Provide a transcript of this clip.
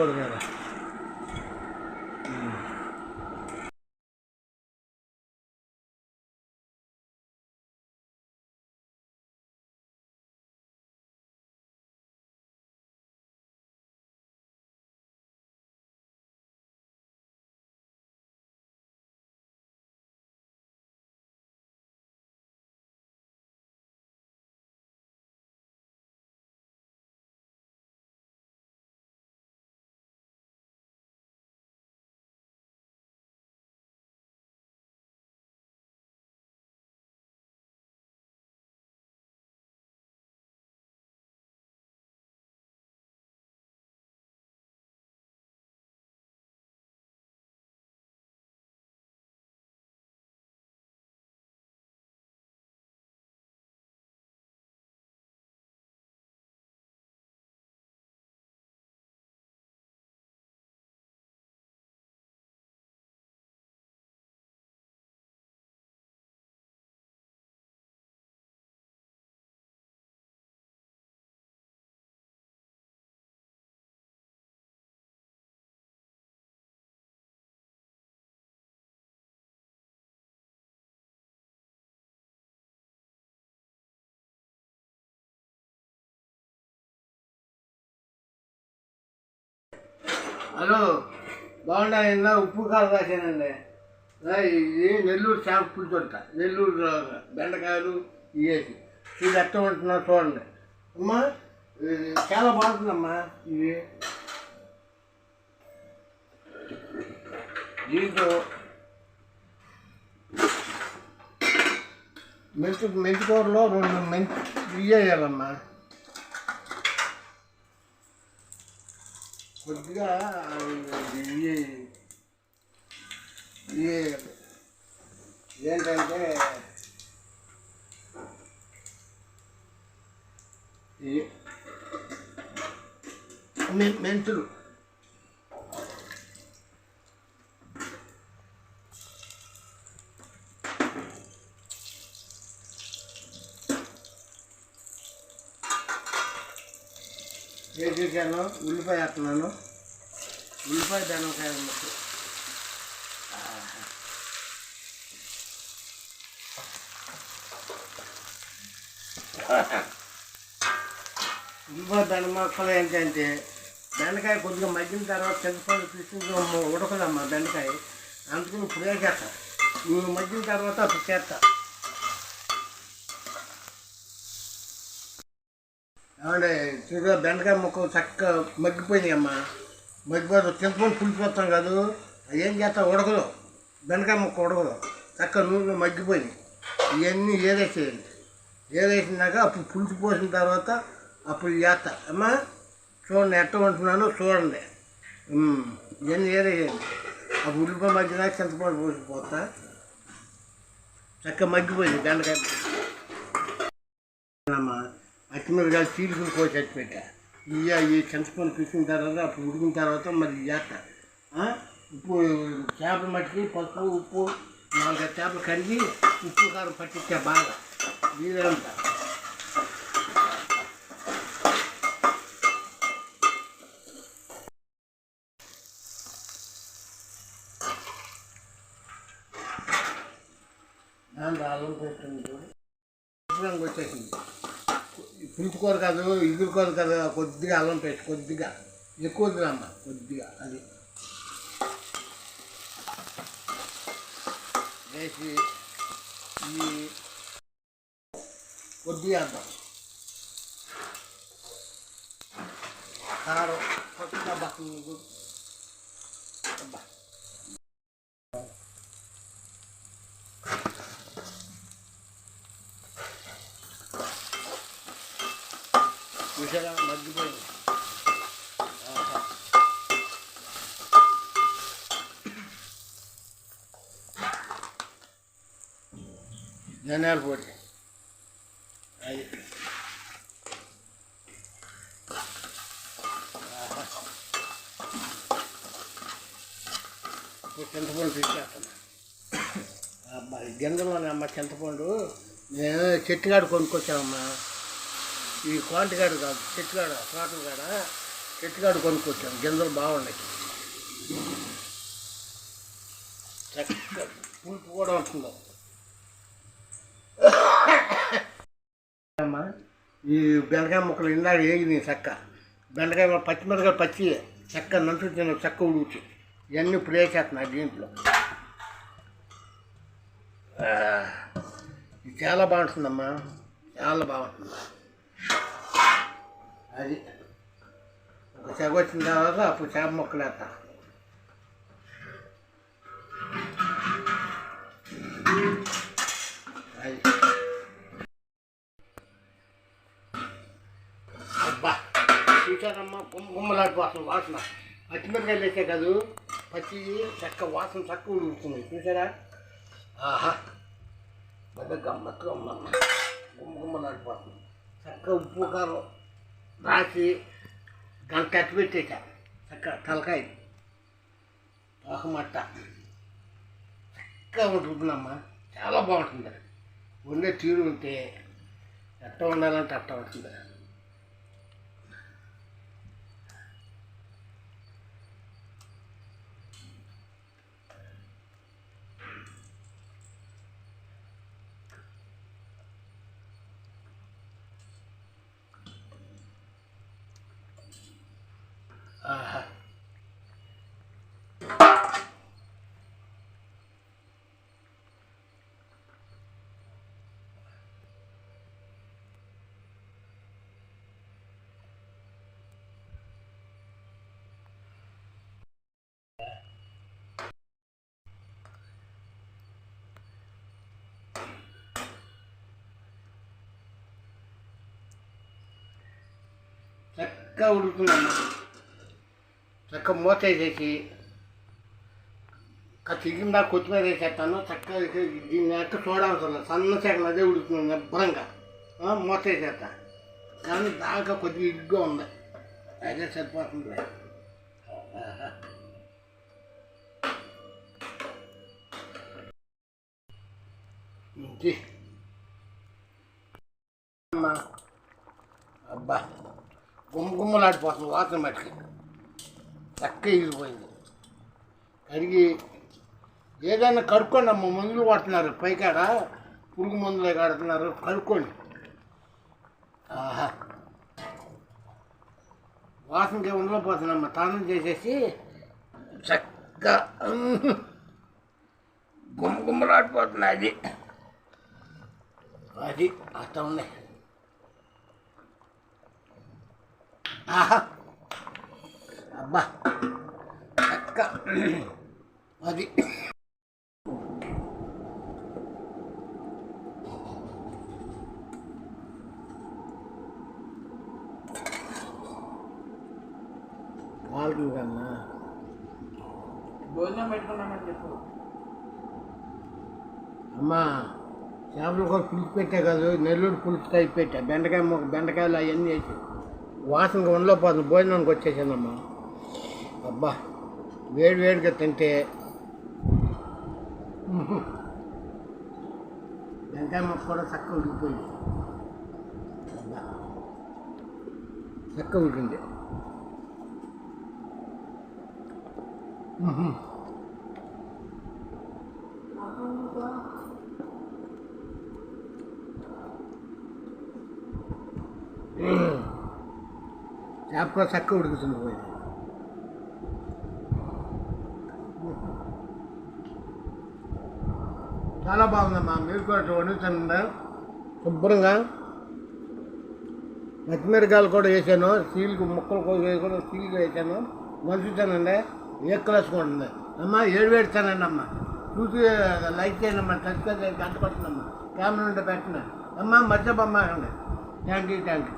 పసుపు కూడా కదా హలో బాగున్నా నిన్న? ఉప్పు కారం రాసానండి ఇది నెల్లూరు చేప పులుసొట్ట నెల్లూరు బెండకాయలు ఇవేసి ఇది ఎట్ట ఉంటున్నా చూడండి. అమ్మా చాలా బాగుంటుందమ్మా ఇది దీంతో మెంతి మెంతికూరలో రెండు మెంతి ఇవి కొద్దిగా ఇవి ఇవి ఏంటంటే మెంతులు. మె- మెంతులు వేసేసాను ఉల్లిపాయ వేస్తున్నాను. ఉల్లిపాయ బెనకాయ ఉన్నట్టు ఉల్లిపాయ బెండ మొక్కలు ఏంటంటే బెండకాయ కొద్దిగా మగ్గిన తర్వాత చింతపండు తీసుకుని ఉడకదమ్మా బెండకాయ. అందుకని ఇప్పుడే చేస్తా. నువ్వు మగ్గిన తర్వాత అప్పుడు చేస్తా. ఏమంటే ఇదిగో బెండకాయ ముక్క చక్కగా మగ్గిపోయినాయి అమ్మా. మగ్గిపోదు చింతపండు పులిపోతాం కాదు. ఏం చేస్తా ఉడకదు. బెండకాయ ముక్క ఉడకదు. చక్కగా నూనె మగ్గిపోయినాయి. ఇవన్నీ ఏదేసేయండి ఏదేసినాక అప్పుడు పులుసు పోసిన తర్వాత అప్పుడు చేస్తా. అమ్మా చూడండి ఎట్ట ఉంటున్నానో చూడండి. ఇవన్నీ ఏరేయండి ఆ ఉల్లిపాయ మగ్గినా చింతపండు పోసిపోతా చక్కగా మగ్గిపోయింది బెండకాయ పచ్చిమిరకాయలు చీలుకుని కోసి వచ్చి పెట్టా. ఇయ్య ఈ చింతపండు పిసిన తర్వాత అప్పుడు ఉడికిన తర్వాత మరి చేస్తా. ఇప్పుడు ఉప్పు చేపల మట్టికి పసుపు ఉప్పు నాలుగైదు చేపలు కడిగి ఉప్పు కారం పట్టించా బాగా. వీలంతా దాంట్లో అల్లం పెట్టండి రంగు వచ్చేసింది పులుసు కదా కాదు కదా కాదు కొద్దిగా అల్లం పేస్ట్ కొద్దిగా. ఎక్కువ వద్దులమ్మ కొద్దిగా అది. వేసి ఈ కొద్దిగా వేద్దాం కారం కొద్దిగా బట్టలు చూసారా మగ్గిపోయింది ధనియాల పొడి. అది. చింతపండు తీసుకేస్తాను అబ్బాయి గింజలోనే అమ్మ చింతపండు. నేను చెట్టుగాడు కొనుక్కొచ్చానమ్మా. ఈ క్వాంటిగాడు కాదు చెట్టుగాడ తోటలు కాడ చెట్టుగాడు కొనుక్కొచ్చాను గింజలు బాగున్నాయి. చక్కగా పులుపు కూడా ఉంటుంది అమ్మా ఈ బెండకాయ మొక్కలు ఇందాక ఏగి చక్క. బెండకాయ ముక్క- పచ్చిమిరకాయ పచ్చి చక్క నంచు తిన్న చక్క ఉడుకుచి ఇవన్నీ ఇప్పుడు చేస్తున్నాయి దీంట్లో. ఇది చాలా బాగుంటుందమ్మా చాలా బాగుంటుంది. అది ఒక చెగ వచ్చిన తర్వాత అప్పుడు చేప మొక్కలు వేస్తా అది. అబ్బా చూసారమ్మా గుమ్మ గుమ్మలాడిపోతుంది వాసన పచ్చిమిరకాయలు వేసే కాదు పచ్చి చక్క వాసన చక్క ఉడుకుతుంది చూసారా ఆహా పెద్ద గమ్మత్తుగా ఉందమ్మ. గుమ్మ గుమ్మలాడిపోతుంది చక్క ఉప్పు కారం రాసి గంట కట్టి పెట్టేసా చక్క తలకాయ తోకమట్ట. చక్కగా ఉంటుందమ్మా. చాలా బాగుంటుంది. ఉండే తీరు ఉంటే ఎట్ట ఉండాలంటే అట్ట ఉంటుంది చక్కగా ఉడుకున్నాను చక్క మూత వేసేసి చిగిన కొత్తిమీర వేసేస్తాను. చక్కగా దీన్ని ఎక్క చూడాల్సిన సన్న సెగలు అదే ఉడుకుతుంది నిబ్బరంగా మూత వేసేస్తా. కానీ దాకా కొద్దిగా ఇగ్గా ఉంది. అదే సరిపోతుంది ఇంటి అమ్మా అబ్బా గుమ్మ గుమ్మలాడిపోతుంది వాసన మట్టుకి చక్క ఇరిగిపోయింది. కడిగి ఏదైనా కడుక్కోండి అమ్మ మందులు కొడుతున్నారు పైకాడ పురుగు మందులు కడుతున్నారు. కడుక్కోండి. ఆహా. వాసనకి ఉండలేకపోతున్నామ్మ తానం చేసేసి చక్కగా గుమ్మ గుమ్మలాడిపోతుంది అది. అది అట్లా ఉన్నాయి ఆహా. అబ్బా. చక్క. అది. కన్నా. భోజనం పెట్టుకున్నామని చెప్పు. అమ్మా చేపలు కూడా పులుసు పెట్టా కాదు నెల్లూరు పులుసు టైప్ పెట్టా. బెండకాయ మొక్క బెండకాయలు అవన్నీ వేసి వాసనగా ఉండలో పోతుంది. భోజనానికి వచ్చేసానమ్మా అబ్బా వేడి వేడిగా తింటే. బెండకాయ మొక్క కూడా చక్కగా ఉడికిపోయింది. చక్కగా ఉడికింది. ఉహు. చక్క ఉడుకుతుంది పోయింది చాలా బాగుందమ్మా. మీరు కూడా వండుతుందా? శుభ్రంగా. పచ్చిమిరకాయలు కూడా వేసాను. సీల్కి ముక్కలు కూడా వేసి కూడా వేసాను. మంచుతానండి ఏ క్లాస్ ఉంటుంది అమ్మా ఏడు వేడుతానండి అమ్మ చూసి లైక్ చేయండి అమ్మ సబ్స్క్రైబ్ చేసి గంట పడుతుందమ్మా. కెమెరా ఉంటే పెట్టండి. అమ్మ మధ్య బొమ్మ థ్యాంక్ యూ థ్యాంక్ యూ